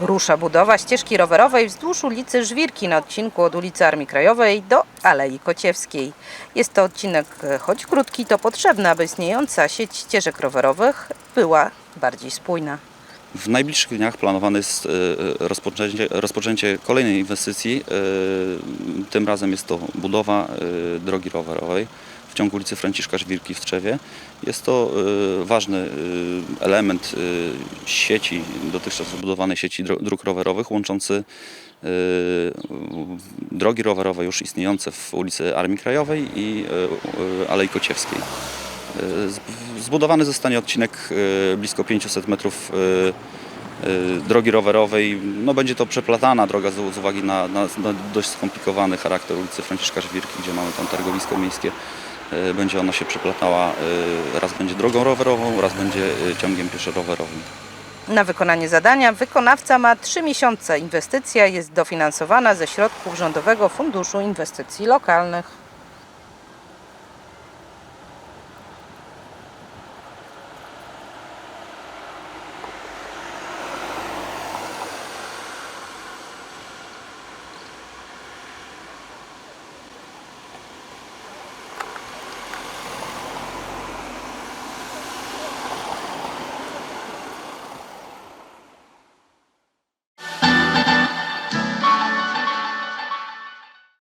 Rusza budowa ścieżki rowerowej wzdłuż ulicy Żwirki na odcinku od ulicy Armii Krajowej do Alei Kociewskiej. Jest to odcinek e, choć krótki, to potrzebny, aby istniejąca sieć ścieżek rowerowych była bardziej spójna. W najbliższych dniach planowane jest e, rozpoczęcie, rozpoczęcie kolejnej inwestycji. E, Tym razem jest to budowa e, drogi rowerowej w ciągu ulicy Franciszka Żwirki w Trzewie. Jest to e, ważny e, element e, sieci, dotychczas wybudowanej sieci dróg rowerowych łączący drogi rowerowe już istniejące w ulicy Armii Krajowej i Alei Kociewskiej. Zbudowany zostanie odcinek blisko 500 metrów drogi rowerowej. No, będzie to przeplatana droga z, z uwagi na, na, na dość skomplikowany charakter ulicy Franciszka Żwirki, gdzie mamy tam targowisko miejskie. E, Będzie ona się przeplatała, e, raz będzie drogą rowerową, raz będzie ciągiem pieszo-rowerowym. Na wykonanie zadania wykonawca ma 3 miesiące. Inwestycja jest dofinansowana ze środków Rządowego Funduszu Inwestycji Lokalnych.